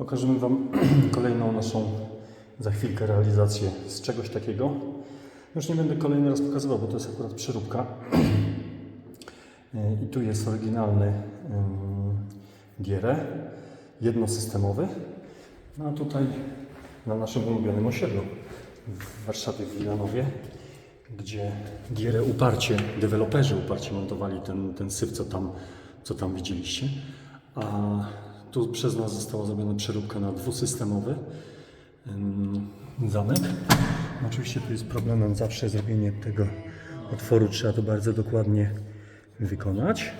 Pokażemy Wam kolejną naszą za chwilkę realizację z czegoś takiego. Już nie będę kolejny raz pokazywał, bo to jest akurat przeróbka. I tu jest oryginalny Gierę, jednosystemowy. No a tutaj na naszym ulubionym osiedlu w Warszawie, w Wilanowie, gdzie Gierę uparcie, deweloperzy uparcie montowali ten, ten syf, co tam, co tam widzieliście. A tu przez nas została zrobiona przeróbka na dwusystemowy zamek. Oczywiście tu jest problemem zawsze zrobienie tego otworu, trzeba to bardzo dokładnie wykonać.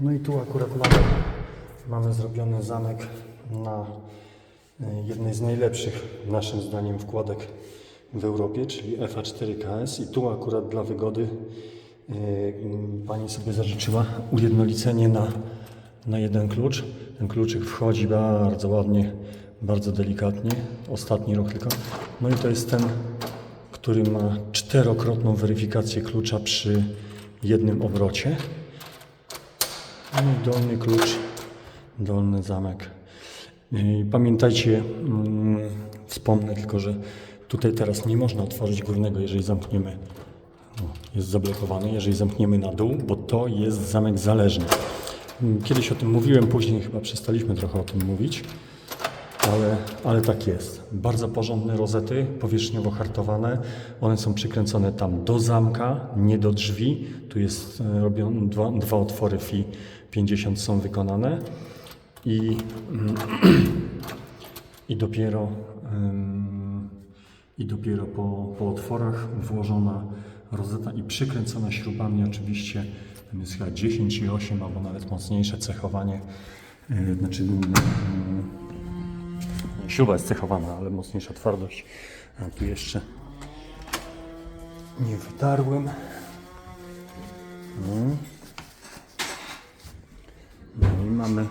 No i tu akurat mamy, mamy zrobiony zamek na e, jednej z najlepszych, naszym zdaniem, wkładek w Europie, czyli FA4KS. I tu akurat dla wygody m, pani sobie zażyczyła ujednolicenie na, na jeden klucz. Ten kluczyk wchodzi bardzo ładnie, bardzo delikatnie. Ostatni rok tylko. No i to jest ten, który ma czterokrotną weryfikację klucza przy jednym obrocie. No i dolny klucz, dolny zamek. Pamiętajcie, mm, wspomnę tylko, że tutaj teraz nie można otworzyć górnego, jeżeli zamkniemy. O, jest zablokowany, jeżeli zamkniemy na dół, bo to jest zamek zależny. Kiedyś o tym mówiłem, później chyba przestaliśmy trochę o tym mówić. Ale, ale tak jest. Bardzo porządne rozety, powierzchniowo hartowane. One są przykręcone tam do zamka, nie do drzwi. Tu jest e, robione dwa, dwa otwory FI 50 są wykonane. I, mm, i dopiero, i dopiero po, po otworach włożona rozeta i przykręcona śrubami oczywiście. Tam jest chyba 10,8 albo nawet mocniejsze cechowanie. Yy, znaczy, yy, Śruba jest cechowana, ale mocniejsza twardość. A tu jeszcze nie wytarłem. No. No i mamy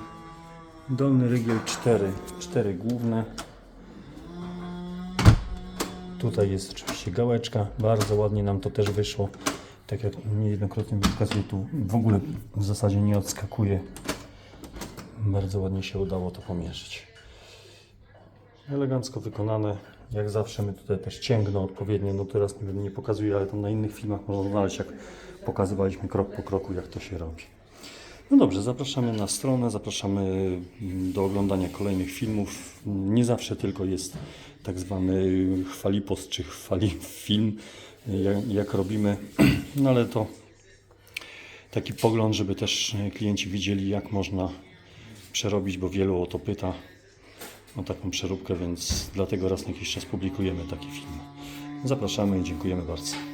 dolny rygiel 4, 4 główne. Tutaj jest oczywiście gałeczka, bardzo ładnie nam to też wyszło. Tak jak niejednokrotnie pokazuję, tu w ogóle w zasadzie nie odskakuje. Bardzo ładnie się udało to pomierzyć. Elegancko wykonane. Jak zawsze my tutaj też cięgno odpowiednio. No teraz nie, nie pokazuję, ale tam na innych filmach można znaleźć, jak pokazywaliśmy krok po kroku, jak to się robi. No dobrze, zapraszamy na stronę, zapraszamy do oglądania kolejnych filmów. Nie zawsze tylko jest tak zwany chwalipost czy chwali film, jak, jak robimy, no ale to taki pogląd, żeby też klienci widzieli, jak można przerobić, bo wielu o to pyta o taką przeróbkę, więc dlatego raz na jakiś czas publikujemy takie filmy. Zapraszamy i dziękujemy bardzo.